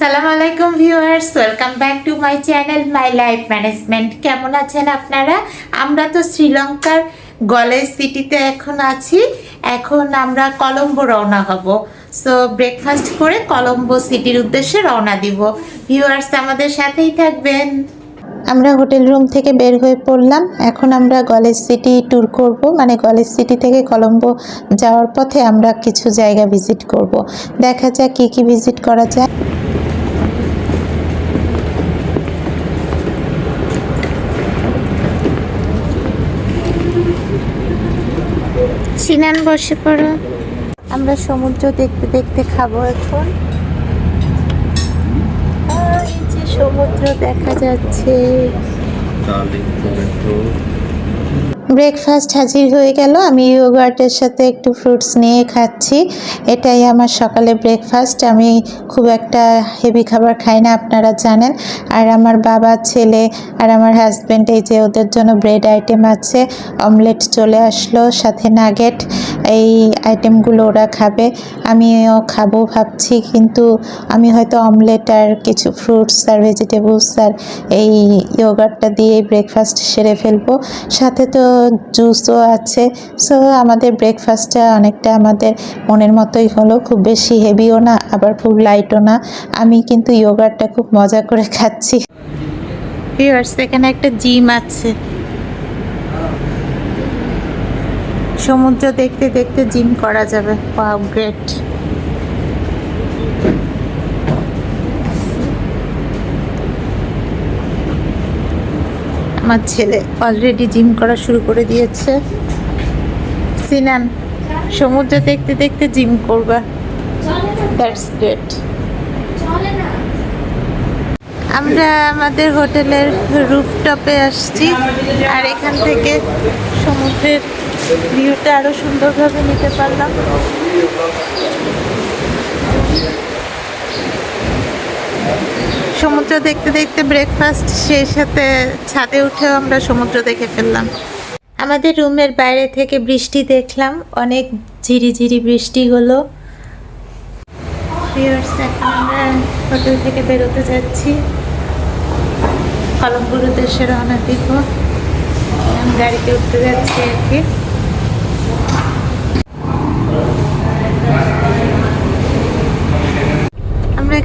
আসসালামু আলাইকুম viewers, welcome back to my channel, my life management. কেমন আছেন আপনারা? আমরা তো শ্রীলঙ্কার গলে সিটিতে এখন আছি। এখন আমরা কলম্বো রওনা হব। সো ব্রেকফাস্ট করে কলম্বো সিটির উদ্দেশ্যে রওনা দিব। ভিউয়ার্স, আমাদের সাথেই থাকবেন। আমরা হোটেল রুম থেকে বের হয়ে পড়লাম। এখন আমরা গলেজ সিটি ট্যুর করব। মানে গলেজ সিটি থেকে কলম্বো যাওয়ার পথে আমরা কিছু জায়গা ভিজিট করব। দেখা যাক কী কী ভিজিট করা যায়। সিনান বসে পড়ো। আমরা সমুদ্র দেখতে দেখতে খাব এখন। সমুদ্র দেখা যাচ্ছে। ব্রেকফাস্ট হাজির হয়ে গেল। আমি ইয়োগার্টের সাথে একটু ফ্রুটস নিয়ে খাচ্ছি। এটাই আমার সকালে ব্রেকফাস্ট আমি খুব একটা হেভি খাবার খাই না, আপনারা জানেন। আর আমার বাবা, ছেলে আর আমার হাজব্যান্ড এই যে ওদের জন্য ব্রেড আইটেম আছে অমলেট চলে আসলো, সাথে নাগেট এই আইটেমগুলো ওরা খাবে। আমিও খাব ভাবছি, কিন্তু আমি হয়তো অমলেট আর কিছু ফ্রুটস আর ভেজিটেবলস আর এই ইয়োগার্টটা দিয়ে ব্রেকফাস্ট সেরে ফেলব। সাথে তো জুসও আছে। সো আমাদের ব্রেকফাস্টটা অনেকটা আমাদের মনের মতোই হলো, খুব বেশি হেভিও না, আবার খুব লাইটও না। আমি কিন্তু ইয়োগার্টটা খুব মজা করে খাচ্ছি। ভিউয়ার্স এখানে একটা জিম আছে। সমুদ্র দেখতে দেখতে জিম করা যাবে। গ্রেট আমার ছেলে অলরেডি জিম করা শুরু করে দিয়েছে। সিনান, সমুদ্র দেখতে দেখতে জিম করবা। দ্যাটস গ্রেট আমরা আমাদের হোটেলের রুফটপে আসছি, আর এখান থেকে সমুদ্রের ভিউটা আরও সুন্দরভাবে নিতে পারলাম। সমুদ্র দেখতে দেখতে ব্রেকফাস্ট সেই সাথে ছাদে উঠেও আমরা সমুদ্র দেখে ফেললাম। আমাদের রুমের বাইরে থেকে বৃষ্টি দেখলাম, অনেক ঝিরিঝিরি বৃষ্টি হলো। আমরা হোটেল থেকে বেরোতে যাচ্ছি। কলম্বোর উদ্দেশ্যে রওনা দিব। গাড়িতে উঠতে যাচ্ছি আর কি।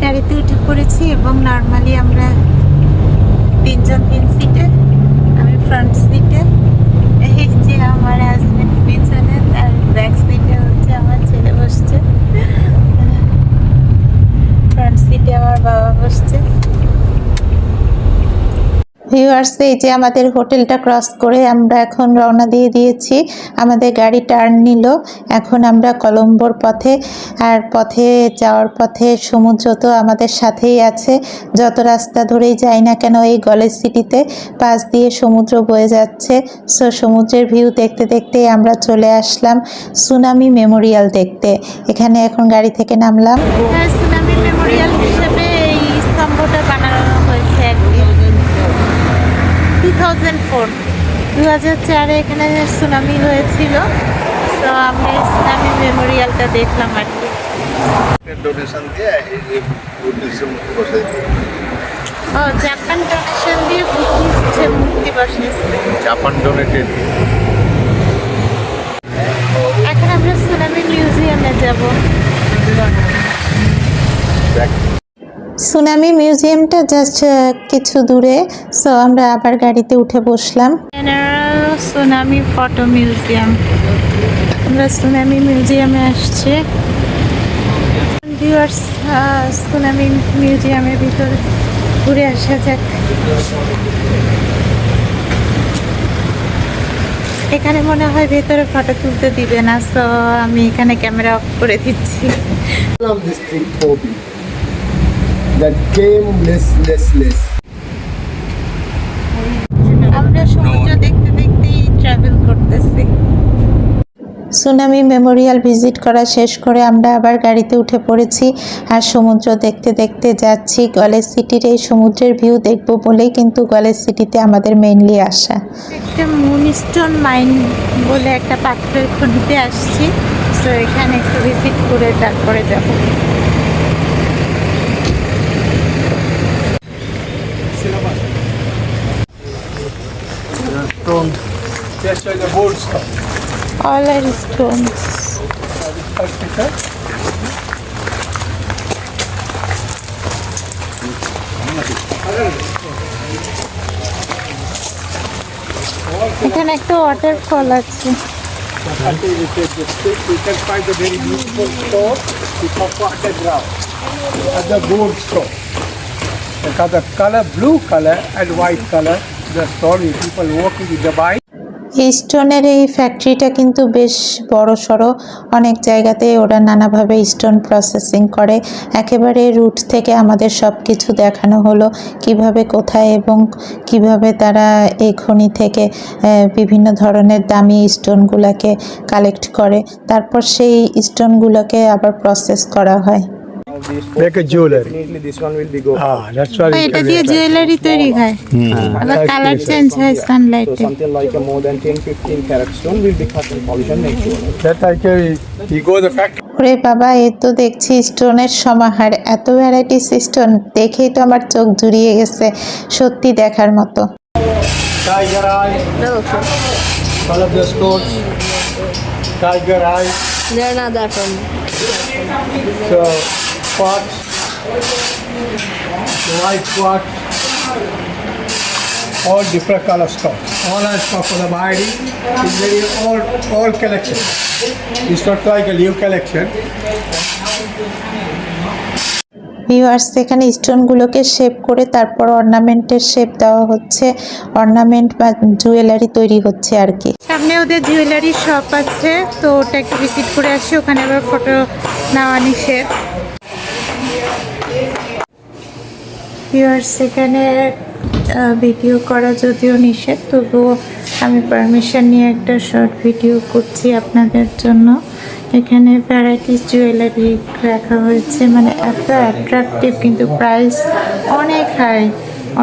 গাড়িতে উঠে পড়েছি এবং নর্মালি আমরা তিনজন তিন সিটে আমি ফ্রন্ট সিটে এই যে আমার হাজবেন্ড পিছনে আর ব্যাক সিটে হচ্ছে আমার ছেলে বসছে ফ্রন্ট সিটে আমার বাবা বসছে ভিউয়ার্স এই যে আমাদের হোটেলটা ক্রস করে আমরা এখন রওনা দিয়ে দিয়েছি। আমাদের গাড়ি টার্ন নিল। এখন আমরা কলম্বোর পথে, আর পথে যাওয়ার পথে সমুদ্র তো আমাদের সাথেই আছে। যত রাস্তা ধরেই যাই না কেন এই গলেজ সিটিতে পাশ দিয়ে সমুদ্র বয়ে যাচ্ছে। সো সমুদ্রের ভিউ দেখতে দেখতে আমরা চলে আসলাম সুনামি মেমোরিয়াল দেখতে। এখানে এখন গাড়ি থেকে নামলাম। সুনামি মেমোরিয়াল হিসেবে এই স্তম্ভটা বানানো হয়েছে আর কি টু থাউজেন্ড ফোর দু হাজার চারে এখানে সুনামি হয়েছিল। তো আমি সুনামি মেমোরিয়ালটা দেখলাম আর কি। ডোনেশন দিয়ে মুক্তি ও জাপান ডোনেশন দিয়ে বুদ্ধি হচ্ছে মূর্তি জাপান ডোনেটেড এখন আমরা সুনামি মিউজিয়ামে যাব। সুনামি মিউজিয়ামটা জাস্ট কিছু দূরে। সো আমরা আবার গাড়িতে উঠে বসলাম। Tsunami photo museum. আমরা সুনামি মিউজিয়ামে আসছি। ভিউয়ার্স সুনামি মিউজিয়ামের ভিতরে ঘুরে আসা যাক। এখানে মনে হয় ভেতরে ফটো তুলতে দিবে না সো আমি এখানে ক্যামেরা অফ করে দিচ্ছি of this thing Obi that came less, less, less. আমরা সমুদ্র দেখতে দেখতেই ট্রাভেল করতেছি। সুনামি মেমোরিয়াল ভিজিট করা শেষ করে আমরা আবার গাড়িতে উঠে পড়েছি আর সমুদ্র দেখতে দেখতে যাচ্ছি। গলেজ সিটির এই সমুদ্রের ভিউ দেখব বলেই কিন্তু গলেজ সিটিতে আমাদের মেইনলি আসা। একটা মুনস্টোন মাইন বলে একটা পাথরের খনিতে আসছি। তো এখানে একটু ভিজিট করে তারপরে যাব। stone. Just like a gold stone. All are stones First picture. এখানে একটা ওয়াটারফল আছে Until we take the stick, we can find a very beautiful stone. We call quarter ground. And the gold stone. They got the color, blue color and white color. স্টোনের এই ফ্যাক্টরিটা কিন্তু বেশ বড় সড়ো। অনেক জায়গাতে ওরা নানাভাবে স্টোন প্রসেসিং করে। একেবারে রুট থেকে আমাদের সব কিছু দেখানো হলো। কীভাবে কোথায় এবং কীভাবে তারা এই খনি থেকে বিভিন্ন ধরনের দামি স্টোনগুলোকে কালেক্ট করে। তারপর সেই স্টোনগুলোকে আবার প্রসেস করা হয়। Like a jewelry. Definitely this one will be go. Ah, that's why এটা দিয়ে জুয়েলারি তৈরি হয় আবার কালার চেঞ্জ হয় So something like a more than 10, 15 carat stone will be cut and polished and made jewelry. that I can, you go the factory. ওরে বাবা এ তো দেখছি স্টোনের সমাহার এত ভ্যারাইটিস স্টোন দেখেই তো আমার চোখ জুড়িয়ে গেছে সত্যি দেখার মতো Tiger eye. One of the stones. Tiger eye. They're not that from. So, quartz. White quartz. All different color stones. All are stock for the body. It's very old, old collection. It's not like a new collection. Viewers এখানে স্টোনগুলোকে shape করে তারপর অর্নামেন্টের shape দেওয়া হচ্ছে ornament বা jewellery তৈরি হচ্ছে আর কি সামনে ওদের জুয়েলারি শপ আছে তো ওটা একটু ভিজিট করে আসি ওখানে আবার ফটো নেওয়া নিষেধ ভিউয়ার্স এখানে ভিডিও করা যদিও নিষেধ, তবুও আমি পারমিশন নিয়ে একটা শর্ট ভিডিও করছি আপনাদের জন্য। এখানে ভ্যারাইটিস জুয়েলারি রাখা হয়েছে মানে এত অ্যাট্রাকটিভ কিন্তু প্রাইস অনেক হাই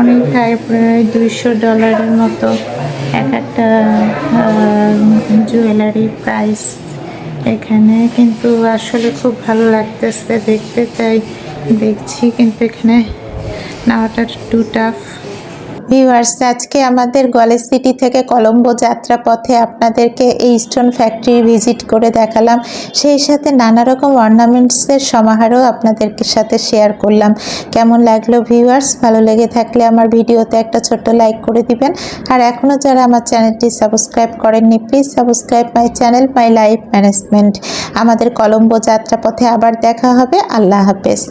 অনেক হাই প্রায় দুইশো ডলারের মতো এক একটা জুয়েলারি প্রাইস এখানে। কিন্তু আসলে খুব ভালো লাগতেছে দেখতে, তাই দেখছি। কিন্তু এখানে নেওয়াটা টু টাফ ভিউয়ার্স আজকে আমাদের গলেজ সিটি থেকে কলম্বো যাত্রা পথে আপনাদেরকে এই স্টোন ফ্যাক্টরি ভিজিট করে দেখালাম। সেই সাথে নানা রকম অর্নামেন্টসের সমাহারও আপনাদেরকে সাথে শেয়ার করলাম। কেমন লাগল ভিউয়ার্স ভালো লেগে থাকলে আমার ভিডিওতে একটা ছোট্ট লাইক করে দিবেন। আর এখনও যারা আমার চ্যানেলটি সাবস্ক্রাইব করেননি please subscribe my channel my life management আমাদের কলম্বো যাত্রা পথে আবার দেখা হবে। আল্লাহ হাফেজ।